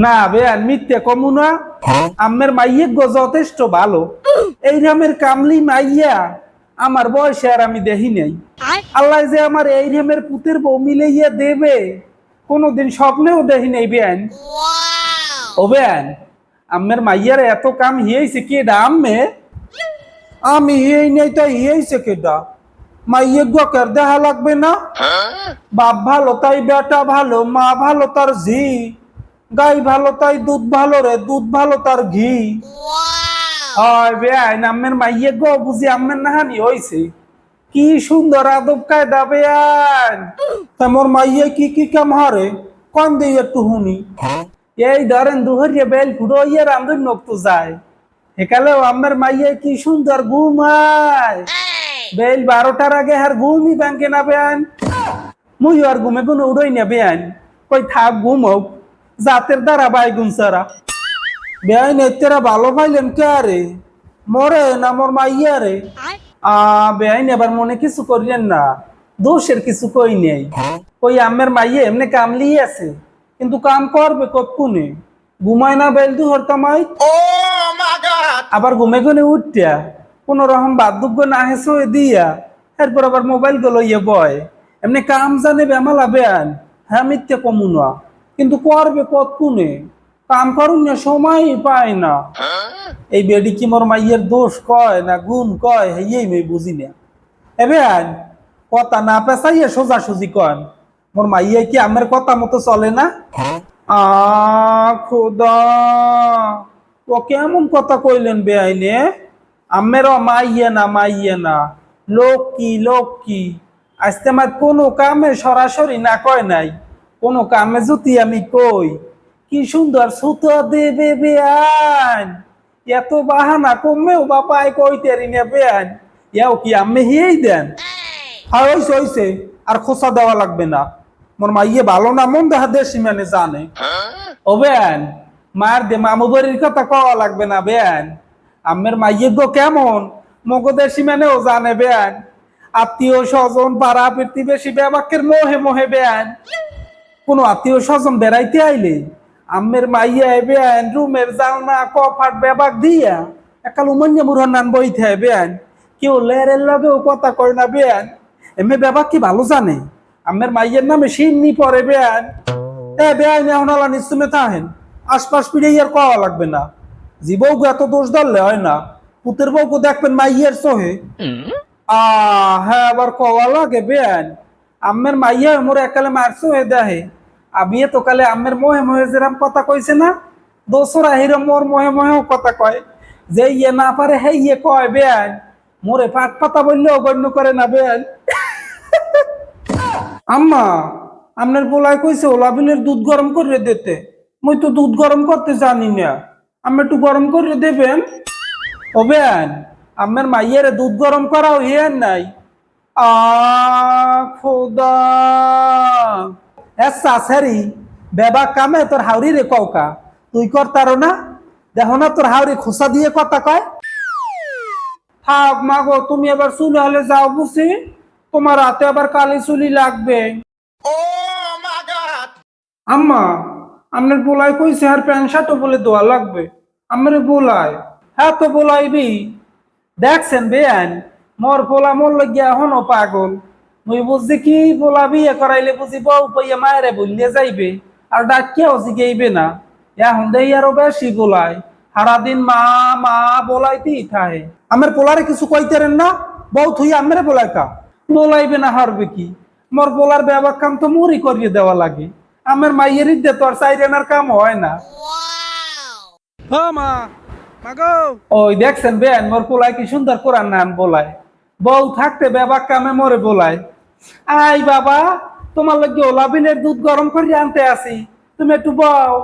না বেয়ান মিথ্যে কমু না। আমের মাইয়ে গো যথেষ্ট ভালো। এই রামের কামলি মাইয়া আমার বয়সে আর আমি দেখি নাই। আল্লাহ যে আমার এই রেমের পুতের বউ মিলাইয়া দেবে কোনোদিন স্বপ্নেও দেখি নাই বেয়ান। ও বেয়ান আমের মাইয়ার এত কাম হিয়েছে কে আম্মে? আমি হিয়েই নাই তো হিয়েছে কেডা? মাইয়ে গো কের দেখা লাগবে না? বাপ ভালো তাই বেটা ভালো মা ভালো তার ঝি। গাই ভালো তাই দুধ ভালো রে দুধ ভালো তার ঘি। হয় বেআই আম্মের মাইয়ে গো বুঝি আম্মের নাহানি হইছে। কি সুন্দর আদব কায়দা বেআই তা মোর মাইয়ে কি কি কাম হারে? কন দেই একটু হুনি এই ধরেন দুহরিয়ে বেল ফুটো ইয়ে রান্ধুর নক্ত যায়। একালেও আম্মের মাইয়ে কি সুন্দর ঘুমায় বেল বারোটার আগে আর ঘুমই ব্যাংকে না বেআন মুই আর ঘুমে কোনো উড়ই না বেআন কই থাক ঘুম হোক। জাতের দ্বারা বাইগুন সারা বেআইন এতেরা ভালো পাইলেন কে আরে? মরে না মোর মাইয়া রে? আ বেআইন এবার মনে কিছু করিলেন না। দোষের কিছু কই নেই। ওই আমের মাইয়ে এমনি কামলি আছে। কিন্তু কাম করবে কতক্ষণে? ঘুমায় না বেল দু হরতামাই আবার ঘুমে ঘুমে উঠিয়া কোন রকম বাদ্যজ্ঞ না হেসে দিয়া এরপর আবার মোবাইলগুলো ইয়ে বয়। এমনি কাম জানে বেমালা বেয়ান হ্যাঁ মিথ্যে কমুনা কিন্তু করবে কতক্ষণে? কাম করুন না সময় পায় না। এই বেডি কি মোর মাইয়ের দোষ কয় না গুণ কয়? হেই মেয়ে বুঝি না। এবে আন কথা না পেশাইয়ে সোজা সুজি কন। মোর মাইয়ে কি আমার কথা মতো চলে না? আ খোদা ও কেমন কথা কইলেন বেআইনে আমের মাইয়ে না মাইয়ে না। লোক কি লোক কি? আজকে আমার কোনো কামে সরাসরি না কয় নাই। কোনো কামে যদি আমি কই, কি সুন্দর সুতো দেবে বেআন এত বাহানা কমেও বাপায় কইতেরি না বেআন ইয়াও কি আমি হিয়েই দেন? হয়, হইছে হইছে, আর খোসা দেওয়া লাগবে না। মোর মাইয়ে ভালো না মন দেখা দেশি মানে জানে। ও বেন মার দে মামু বাড়ির কথা কওয়া লাগবে না বেন আমের মাইয়ে গো কেমন? মগো দেশি মানেও জানে বেন আত্মীয় স্বজন পাড়া প্রতিবেশী বেবাকের মোহে মোহে বেন কোন আত্মীয় স্বজন বেড়াইতে আইলে আমের মাইয়া বেন রুমের জালনা কফাট বেবাক দিয়া একাল উমান্যা মুরহর নান বইতে বেন কেউ লেরের লগেও কথা কয় না বেন এমনি বেবাক কি ভালো জানে? আমের মাইয়ের নামে সিন্নি পরে বেন এ বেআইন এখন আলা নিশ্চুমে থাহেন আশপাশ পিড়ে আর কওয়া লাগবে না। জীবৌকে এত দোষ ধরলে হয় না। পুতের বউকে দেখবেন মাইয়ের সোহে আ হ্যাঁ আবার কওয়া লাগে বেআইন আম্মের মাইয়া মোর একালে মারছো হয়ে দেহে। আমি তো কালে আম্মের মোহে মোহে যেরাম কথা কইছে না, দোসরা হিরো মোর মোহে মোহেও কথা কয়। যে ইয়ে না পারে হে ইয়ে কয় বেআইন মোরে পাট পাতা বললেও গণ্য করে না বেআইন আম্মা আপনার পোলায় কইছে ওলাবিলের দুধ গরম করে দিতে। মুই তো দুধ গরম করতে জানি না। আমি একটু গরম করে দেবেন? ও বেন আমার মাইয়ের দুধ গরম করাও হিয়ার নাই। আ খোদা। এসা সারি বেবা কামে তোর হাওড়ি রে কৌকা তুই কর তারো না? দেখো না তোর হাওড়ি খোসা দিয়ে কথা কয়? থাক মাগো তুমি এবার চুলে হলে যাও বুঝি। তোমার হাতে আবার কালি চুলি লাগবে। আম্মা আপনার বলাই কইছে আর প্যান্ট শার্টও বলে দোয়া লাগবে। আমার বলাই। হ্যাঁ তো বলাইবি। দেখছেন বেআন মোর পোলা মোর লাগিয়া এখনও পাগল। মুই বুঝছি কি পোলা বিয়ে করাইলে বুঝি বউ পাইয়া মায়েরে বললে যাইবে আর ডাকিয়াও শিখাইবে না। এখন দেই আরও বেশি বলাই সারাদিন মা মা বলাইতেই থাকে। আমার পোলারে কিছু কইতেরেন না? বউ থুই আমারে বলাই কা বলাইবে না হারবে কি? মোর পোলার ব্যবহার কাম তো মুড়ি করিয়ে দেওয়া লাগে। আমার মাইয়ের দে তোর সাইরেনার কাম হয় না। ও মা মাগো। ওই দেখছেন বেন মোর পোলায় কি সুন্দর কোরআন নাম বলায়। বউ থাকতে বেবাক কামে মরে বলায়। আই বাবা তোমার লগে ওলা বিলের দুধ গরম করে আনতে আসি। তুমি একটু বউ